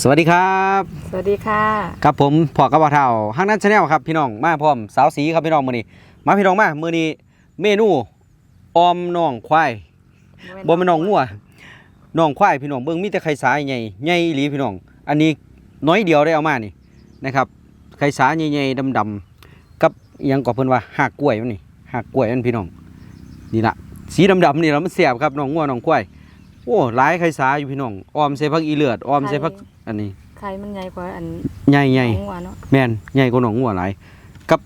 สวัสดีครับ สวัสดีค่ะ ครับผมพอกระบะเท่าห้างนั้นชาแนลครับพี่น้องมาพร้อมสาวสีครับพี่น้องมื้อนี้มาพี่น้องมามื้อนี้เมนูออมน่องควายบ่แม่นน่องงัวน่องควายพี่น้องเบิ่งมีแต่ไข่สาใหญ่ใหญ่อีหลีพี่น้อง อันนี้น้อยเดียวได้เอามานี่นะครับไข่สาใหญ่ๆดำๆกับอิหยังก็เพิ่นว่าหากกล้วยมันนี่หากกล้วยมันพี่น้องนี่ล่ะสีดำๆนี่แล้วมันแซ่บครับน่องงัวน่องควาย โอ้หลายไข่สาอยู่พี่น้องออมใส่ผักอีเลือดออมใส่ผักอันนี้ไข่มันใหญ่กว่าอันใหญ่ของหวานเนาะๆแม่นใหญ่กว่าหนองงัวหลายกับ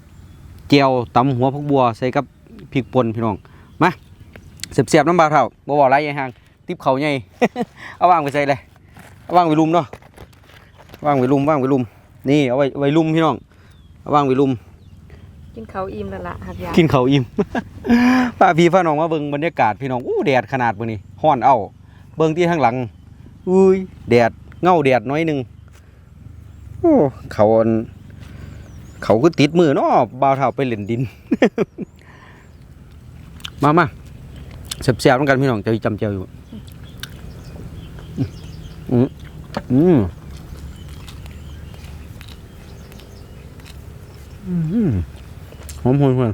เจียวตำหัวผักบัวใส่กับพริกป่นพี่น้องมาเสียบๆน้ำบาเท่าบ่บ่หลายใหญ่ห่างติบเขาใหญ่เอาวางไปใส่เลยเอาวางไว้ลุมเนาะวางไว้ลุมวางไว้ลุม นี่เอาไว้ไว้ลุมพี่น้องเอาวางไว้ลุมกินเขาวอิ่มแล้วล่ะหักยากินเขาวอิ่มป้าพี่ฟ้าน้องมาเบิ่งบรรยากาศพี่น้องอู้แดดขนาดมื้อนี้ฮ้อนเอ้า เบิ่งที่ข้างหลังอุ้ยแดดเงาแดดน้อยหนึ่งโอ้เขาเขาก็ติดมือเนาะบ่าวเท่าไปเล่นดิน มามาเสียบๆเหมือนกันพี่น้องจะจำเจียวอยู่อืมอืมอืมหอมหวนหวน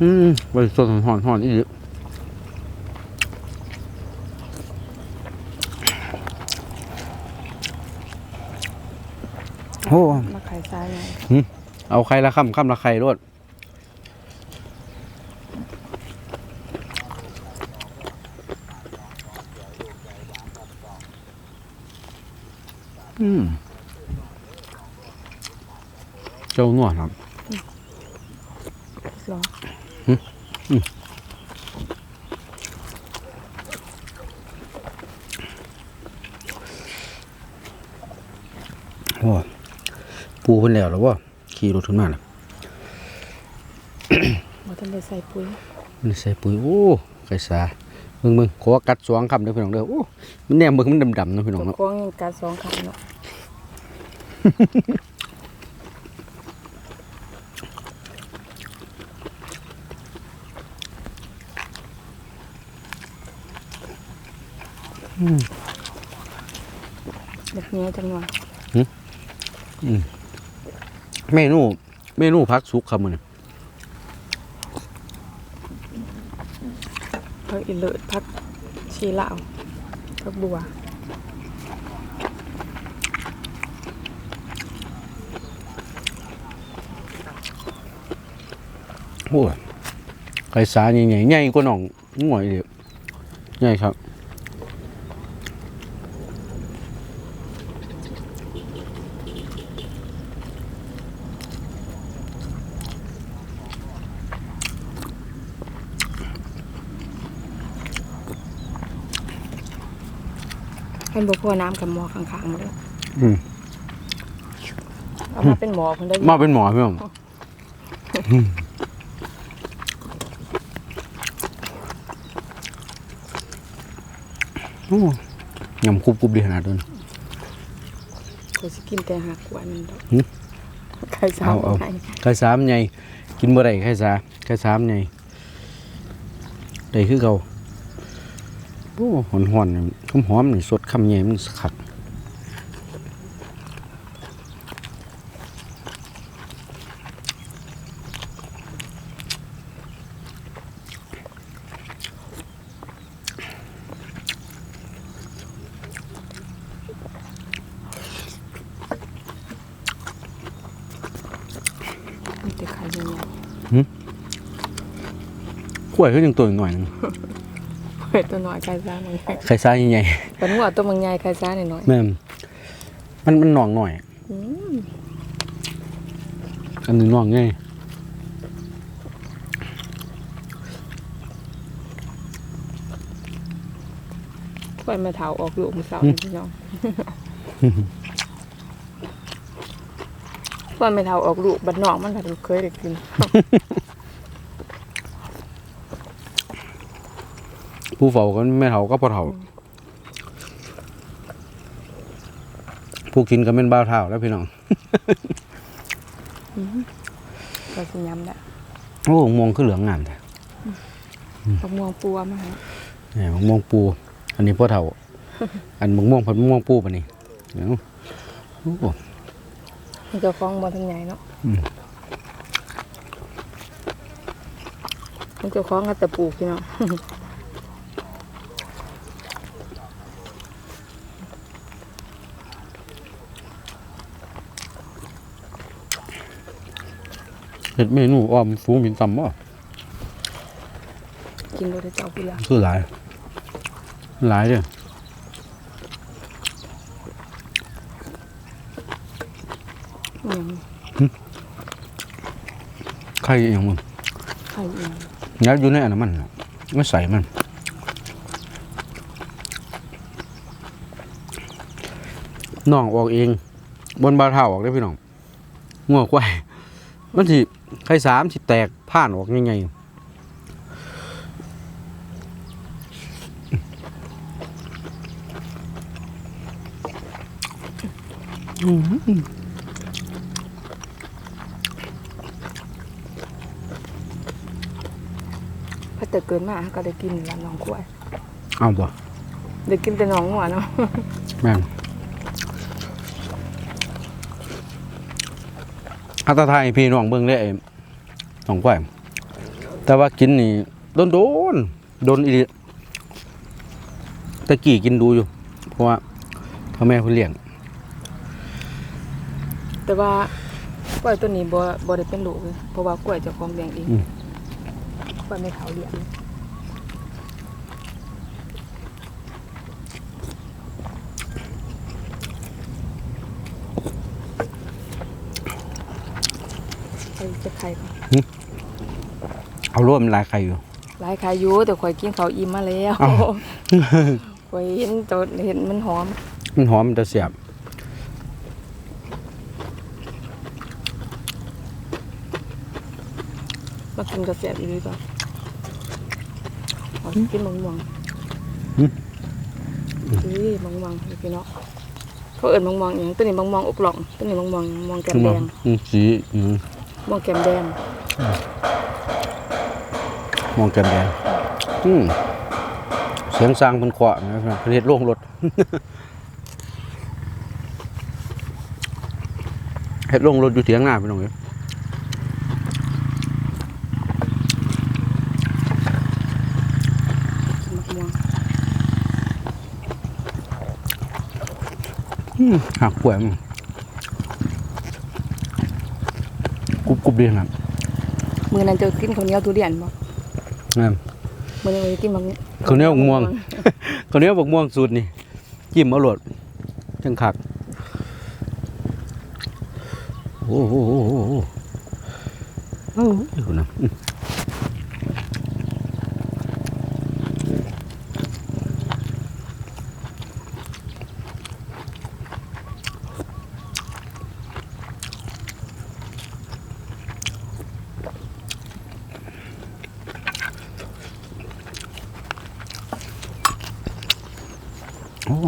อืมใบสดหอนหอนอีก โอ้มาไข่ซ้ายไงเอาใครละคำคำละใครรวดอืมเจ้าหนวดครับหรอโอ้ ปูเพิ่นแล้วหรอวะขี่รถขึ้นมาน่ะบ่ทันได้ใส่ปุ๋ยมันใส่ปุ๋ยโอ้ไก่สาเบิ่งเบิ่งขอกัดสวงคำเด้อพี่น้องเด้อโอ้มันแนมเบิ่งมันดำๆเนาะพี่น้องตัวเนาะโค้งยังการสองครั้งเนาะเด็กเนี้ยจังหวะ เมนูเมนูพักสุกครับมื้อนี้เพิ่อีเลิศพักชีลาวพักบัวโอ้ไก่สาใหญ่ๆใหญ่กว่าน้องง่วยเด้อใหญ่ครับ ให้บ่พอน้ำกับหมอข้างๆหมดเลยอืม เอามาเป็นหมอเพิ่นได้มาเป็นหมอพี่น้องโอ้ยำคุบกุบดีขนาดนั้น ก็สิกินแต่หักกว่ามันดอกหึ ไข่สาวเอาเอา ไข่ไข่สามใหญ่กินบ่ได้ไข่สาไข่สามใหญ่ได้คือเก่า โอ้หอนหอนๆคำหอมนี่สดคำใหญ่มันขัดมีแต่ไข่ใหญ่กล้วยก็ยังตัวหน่อยหนึงๆ เผ็ดตัวน้อยไข่ซ่าหน่อยไข่สาใหญ่ปานหัวตัวบางใหญ่ไข่ซ่าหน่อยๆแม่นมันมันหน่องหน่อยอืมอันนี้หน่องง่ายปล่อยม่เฒ่าออกลูกมื้อเช้าพี่น้องปล่อยม่เฒ่าออกลูกบัดน้องมันผัดเคยได้กิน ผู้เฝ้าก็แม่เฒ่าก็พ่อเฒ่า ผู้กินก็เป็นบ้าวเฒ่าแล้วพี่น้อง ก็สิยำได้โอ้มองคือเหลืองงามแต่มะม่วงปัวมาให้แหมมองปู อันนี้พ่อเฒ่า อันมะม่วงผัดมะม่วงปูปะนี่เดี๋ยวโอ้โหมันจะฟ้องบอลทันใหญ่เนาะอืมมันจะฟ้องกันแต่ปลูกพี่เนาะ เห็ดเมนูอ้อมฟูงบินตำบ่กินโดยเจ้าพี่ละคือหลาย หลายเด้ออืมไข่อหย่างมึงไข่อีกยัดอยู่ในอันนั้นมันน่ะไม่ใส่มันน้องออกเอง บนบาเท้าออกได้อพี่น้องงัวควายมันสิ ไข่สามสิแตกผ่านออกยังไงอืมพัดแต่เกินมาก็ได้กินละน้องกล้วยเอาบ่ได้กินแต่น้องหัวเนาะแม่น อาตาไทยพี่น้องเบิ่งได้ไอ้น้องควายแต่ว่ากินนี่โดนโดนๆโดนอีหลีตะกี้กินดูอยู่ เพราะว่าพ่อแม่เพิ่นเลี้ยง แต่ว่ากล้วยตัวนี้บ่บ่ได้เป็นลูกเลยเพราะว่ากล้วยเจ้าของเลี้ยงเองอืมกล้วยไม่เขาเลี้ยงใครจะใครก่อนเอาร่วมนหลายไข่อยู่หลายขายอยู่แต่ข่อยกินข้าวอิ่มมาแล้วอ้าวข่อยเห็นตัวเห็นมันหอม มันหอมมันจะเสียบมากินกระเสียบอีกดีกว่าเอากินมังมังหึนี่มังมังพี่เนาะเขาเอิ้นมังมังอย่างตัวนี้มังมังอกหล่องตัวนี้มังมังมังแก้มคือแดมันงอืมสีอืม มังแกมแดงมองแกันแดงอืมเสียงสร้างเพิ่นเคานะครับเพิ่นเฮ็ดโรงรถเฮ็ดโรงรถอยู่เถียงหน้าพี่น้องเอ้ยหักป่วยมันก รุบกรุบดีครับมื้อนั้นเจะกินข้าวเหนียวทุเรียนบ่นั่นมื้อนี้จะกินมังข้าวเหนียวม่วงข้าวเหนียวบักม่วงสูตรนี่จิ้มเอาโลดจังคักโอ้โหโอ้โหโอ้โหโอ้โหดูนะอืมโอ้โห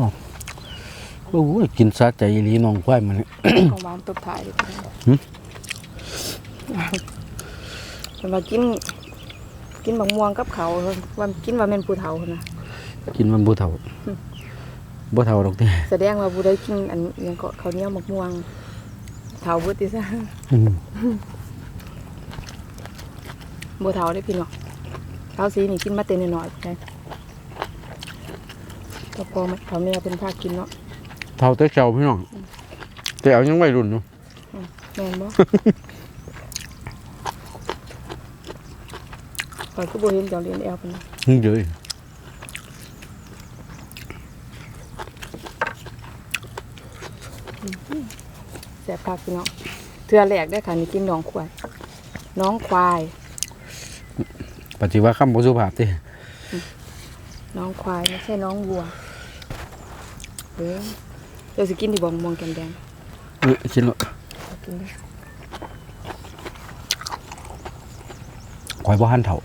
โอ้โหกินซาใจอีหลีน้องควายมันนี่ของหวานตบท้ายเลยหึมันว่ากิน กินมังม่วงกับเขาว่ากินว่าแม่นผู้เฒ่าพุ่นนะกินมันบ่เท่าบ่เท่าดอกเด้แสดงว่าผู้ใดกินอันหยังก็ข้าวเหนียวมักม่วงเฒ่าเบิดติซะอืมบ่เฒ่าได้พี่น้องเฒ่าสีนี่กินมาแต่น้อยๆใช่ก็พอมาเขาแม่เป็นภาคกินเนาะ เท่าแต่เจ้าพี่น้องแต่เอายังวัยรุ่นอยู่แม่นบ่ข่อยก็บ่เห็นเจ้าเรียนแอลปานนั้นหึเยอะแซ่บคักพี่น้องเทื่อแรกได้อค่ะนี่กินน้องควายน้องควาย ปฏิว่าคำบ่สุภาพติน้องควายไม่ใช่น้องวัวเออ เดี๋ยวสิกินที่บ่มองแกมแดงเออกินแล้วเอากินเด้อข่อยบ่หันเท่า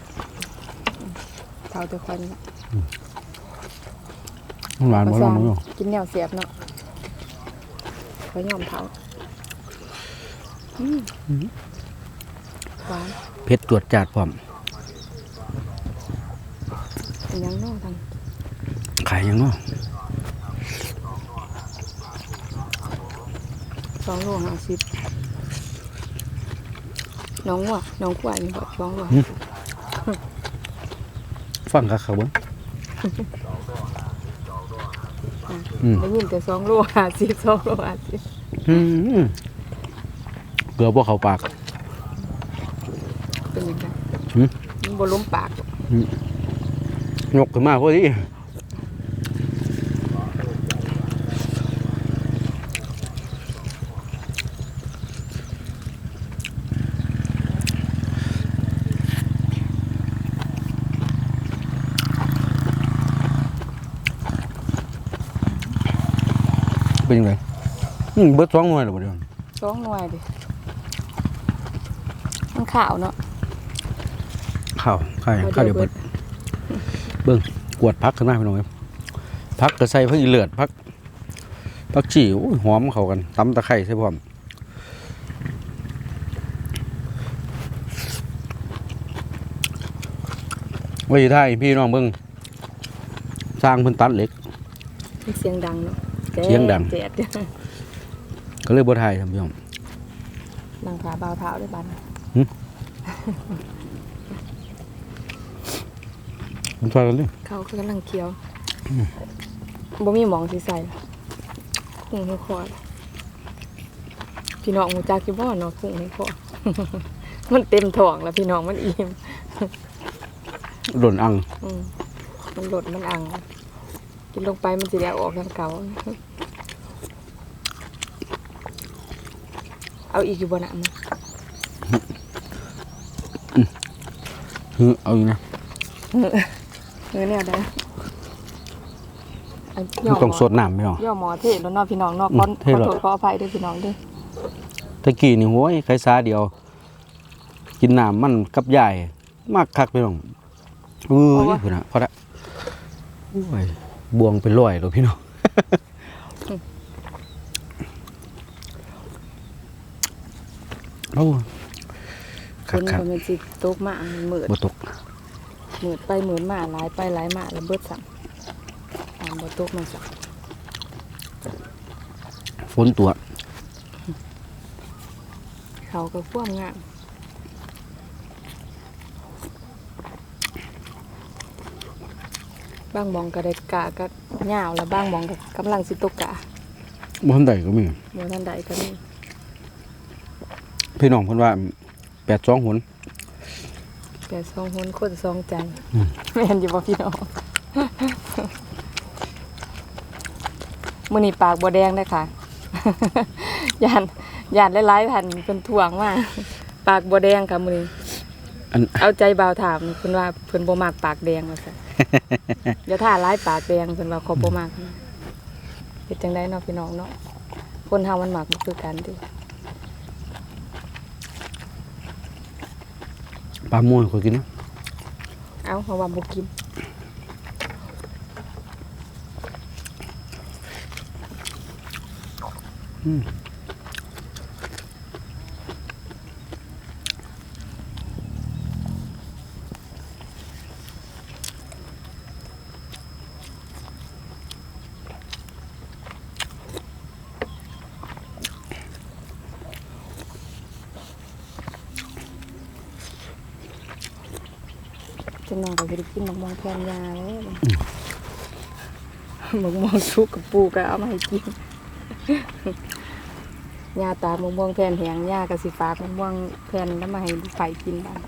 เฒ่าแต่ควายนี่ล่ะมันหวานบ่ลองมื้อกินแนวเสียบเนาะข่อยยอมเฒ่าอืมหวานเผ็ดตรวจจัดพร้อมเป็นหยังเนาะทางขายหยังเนาะ สองโลห้าสิบน้องวัวน้องควายนี่บอกสองโลฟังคักครับเบิ่งอืมได้ยินแต่สองโลห้าสิบสองโลห้าสิบอืมเกลือบ่เข้าปากเป็นยังไงหืมมันบล้มปากหรอกยกขึ้นมาพอดี เป็นยังไงอืมเบิดสองหน่วยแล้วบ่เดี๋ยวสองหน่วยดิมันขาวเนาะข้าวข้าวข้าวเดี๋ยวเบิดเบิ่งกวดพักกันมาพี่น้องครับพักก็ใส่พักอีเลือดพักพักจี่โอ้ยหอมเข้ากันตำตะไคร้ใส่พร้อมไว้ท้ายพี่น้องเบิ่งสร้างเพิ่นตัดเหล็กมีเสียงดังเนาะ เสียงดังเจ็ดก็เลยบ่ถ่ายท่านผู้ชมดังขาเบาเท้าด้วยบันมันช่วยกันเลยเขาคือกำลังเคี้ยวบ่มีหมองสิใส่กุ้งให้คอดพี่น้องหูจักอยู่บ่เนาะกุ้งให้คอมันเต็มท้องแล้วพี่น้องมันอิ่มหล่นอังอืมมันหลดมันอัง กินลงไปมันสิได้ออกทางเก่าเอาอีกอยู่บนอะมันคือเอาอยู่นะเออแนวได้อันมันต้องสดน้ำพี่น้องย่อหมอเทศแล้วเนาะพี่น้องเนาะอืขอมขเท่อหรอโทษขออภัยด้วยพี่น้องด้วยตะกี้นี่โห้ยไข่ซาเดียว กินน้ำมันกับยายมากคักพี่น้องเอ้ยพุ่นน่ะพอละโอ้ย บวงเป็นร้อยแล้วพี่น้องโอ้คคักนคักก็มันสิตกมาเหมือดบ่ตกเหมือดไปเหมือดมาหลายไปหลายมาแล้วเบิดสั่งตามบ่ตกมาสั่งฝนตัวเขาก็พ่วงงาม บางหมองก็ได้กะก็ยาวแล้วบางหมองก็กำลังสิตกกะบ่ทันใดก็มีบ่ทันใดก็มีพี่น้องเพิ่นว่า82หนแต่สองคนคนสองใจอืมแม่นอยู่บ่พี่น้องมื้อนี้ปากบ่แดงเด้อค่ะย่านย่านหลายๆท่านเพิ่นทวงว่าปากบ่แดงค่ะมื้อนี้อันเอาใจบ่าวถามเพิ่นว่าเพิ่นบ่มักปากแดงว่าซั่น อย่าท่าหลายปากแดงเพิ่นว่าเขาบ่มักเฮ็ดจังไดเนาะพี่น้องเนาะคนเฮามันมักบ่คือกันติปลาม่วยขอยกินนะเอ้าเพราะว่าบ่กินจะนอนก็สิ ได้กินหมกม่วงแทนยาเลยหมกม่วงสุกกับปูก็เอามาให้กินยาตากมะม่วงแผ่นแหงยากระสิฝากมะม่วงแผ่นแล้วมาให้ไฟกินบ้าง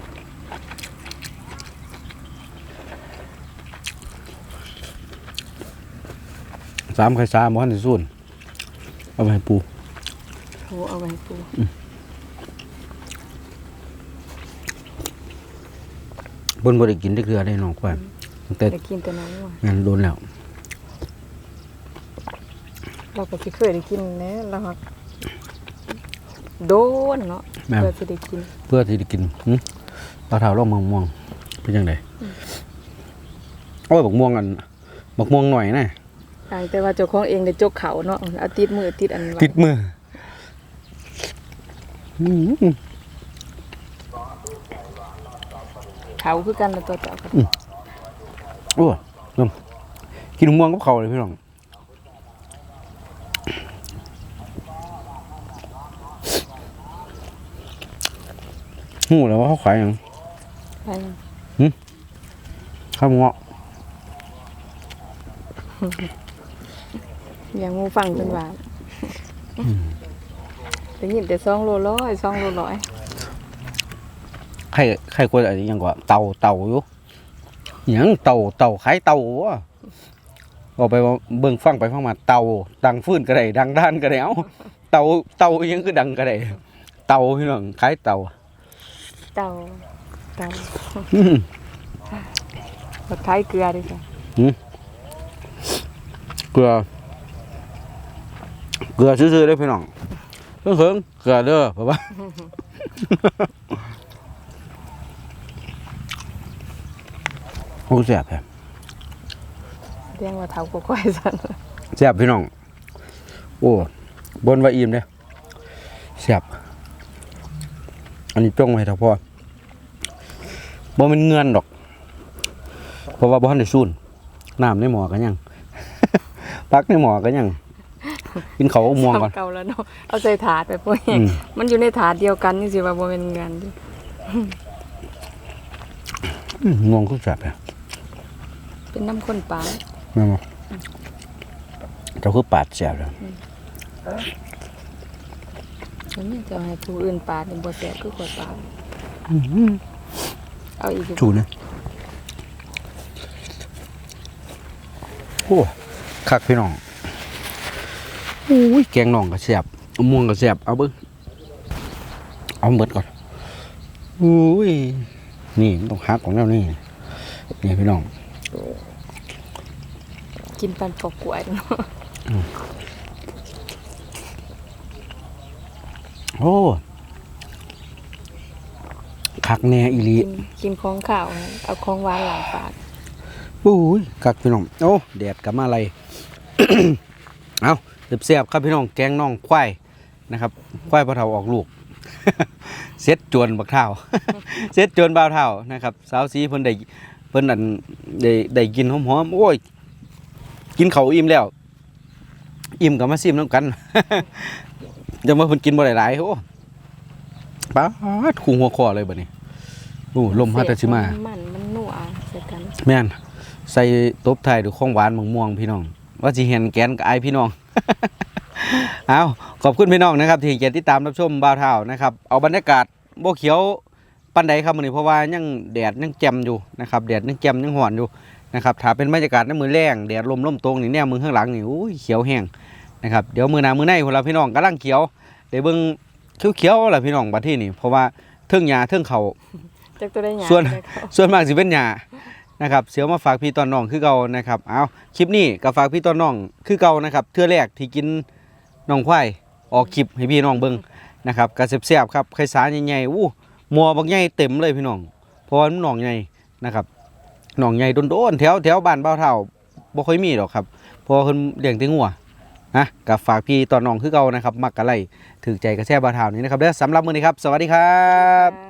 สามไข่ซาบ่ทันได้สูนเอาไปให้ปูโหเอาไว้ให้ปู พิ่นบ่ได้กินได้เกลือได้น้องกว่าตั้งแต่ได้กินแต่น้ำว่ะงานโดนแล้ว เราก็สิเคยได้กินแหน่แล้วก็โดนเนาะแม่น เพื่อสิได้กินเพื่อที่จะกินหึปลาเท้าล่องมังม่วงเป็นยังไงโอ้ยบักม่วงอันบักม่วงหน่อยนะต่างแต่ว่าเจ้าของเองได้จกเขาเนาะเอาติดมือติดอันไว้ติดมืออื้อหือ เขาคือกันละตัวเจ้าอือโอ้ยน้ำกินม่วงกับเขาเลยพี่รองหูแล้วว่าเขาขายยังขายยังหืมข้าวเงวะอย่างมูฟังจป็นว่าได้ยินแต่ซองโลร้อยซองโลร้อย ใครใครกลัวอะไรอยังกว่าเต่าเต่าอยู่หยังเต่าเต่าขายเต่าวะบอกไปว่าเบิ่งฟังไปฟังมาเต่าดังฟื้นก็ได้ดังด้านก็ได้เอ้าเต่าเต่าอิหยังคือดังก็ได้เต่าพี่น้องขายเต่าเต่าเต่าอื้อบัดท้ายเกลือดิจ้ะเกลือเกลือซื่อๆเด้อพี่น้องเพิ่งเพิ่งเกลือเด้อเพราะว่า โอ้แซ่บแฮะเรียกว่าเท้ากล้วยสันแซ่บพี่น้อง โอ้บนว่าอิ่มเด้อแซ่บอันนี้จ้องไว้เถอะพ่อบ่แมันเงินดอก เพราะว่าบ่ทันได้ซูนน้ำในหม้อกันยัง ปักในหม้อกันยัง กินเขาวกับม่วงก่อนทำเก่าแล้วเนาะเอาใส่ถาดไปพวกอืม มันอยู่ในถาดเดียวกันนี่สิว่าบ่เป็นงานดิ อืมม่วงคือแซ่บแฮะ เป็นน้ำข้นปลาแม่นบ่เจ้าคือปาดแซ่บแล้วอันนี้จะให้ผู้อื่นปลาเป็นบ่แซ่บคือขวดปลาเอาอีกอยู่จูนะโอ้คักพี่น้องโอ้ยแกงน่องก็แซ่บมะม่วงก็แซ่บเอาเบิ่งเอาหมดก่อนโอ้ยนี่มันต้องหักของแล้วนี่นี่พี่น้อง กินปันปอกกล้วยเนาะโอ้คักแน่อีหลีกินกินของข้าวเอาของหวานหลังปากโอ้ยคักพี่น้อง โอ้แดดกลับมาอะไร เอาเสียบๆครับพี่น้อง แกงน่องควายนะครับควายพะเทาออกลูก เซ็ตจวนบักเท้าเซ็ตจวนบ่าวเท้านะครับ สาวสีเพิ่นได้เพิ่นอันได้ได้กินหอมๆโอ้ย กินเขาวอิ่มแล้ว อิ่มกับมาซิมน้ำกันจะมาเพิ่นกินบ่ได้หลายโอ้ป๊าดคุงหัวคอเลยบัดนี้โอ้ลมพัดแต่สิมามันมันนัวใส่กันแม่นใส่ตบไทายด้วยของหวานมะม่วงพี่น้อง ว่าสิเห็นแกนกับไอายพี่น้องเอาขอบคุณพี่น้องนะครับ ที่เกียรติดตามรับชมบ่าวเท่านะครับ เอาบรรยากาศบ่เขียวปันใดครับมื้อนี้เพราะว่ายังแดดยังแจ่มอยู่นะครับแดดยังแจ่มยังหอนอยู่ นะครับถ้าเป็นบรรยากาศในมือแรงแดดลมลมตรงนี่แนวมือข้างหลังนี่อุ้ยเขียวแห้งนะครับเดี๋ยวมือหน้ามือในพวกเราพี่น้องกำลังเขียวเดี๋ยวเบิ่งเขียวๆล่ะพี่น้องบัดที่นี่เพราะว่าเทิงหญ้าเทิงเขาจักตัวได้หยังส่วนได้เขาส่วนมากสิเป็นหยานะครับเสียวมาฝากพี่ตอนน้องคือเก่านะครับเอาคลิปนี้ก็ฝากพี่ตอนน้องคือเก่านะครับเทื่อแรกที่กินน้องควายออกคลิปให้พี่น้องเบิ่งนะครับกระเสียบๆครับไข่สารใหญ่ๆอู้หมัวบักใหญ่เต็มเลยพี่น้องเพราะว่ามันหนองใหญ่นะครับ หนองใหญ่โดนๆแถวแถวบ้านเบ้าเท่าบ่ค่อยมีหรอกครับพอเพิ่นเลี้ยงแต่งัวนะก็ฝากพี่ต่อน้องคือเก่านะครับมักกะไลถือใจกระแซ่บ้าเท่านี้นะครับเด้อสำหรับมื้อนี้ครับ สวัสดีครับ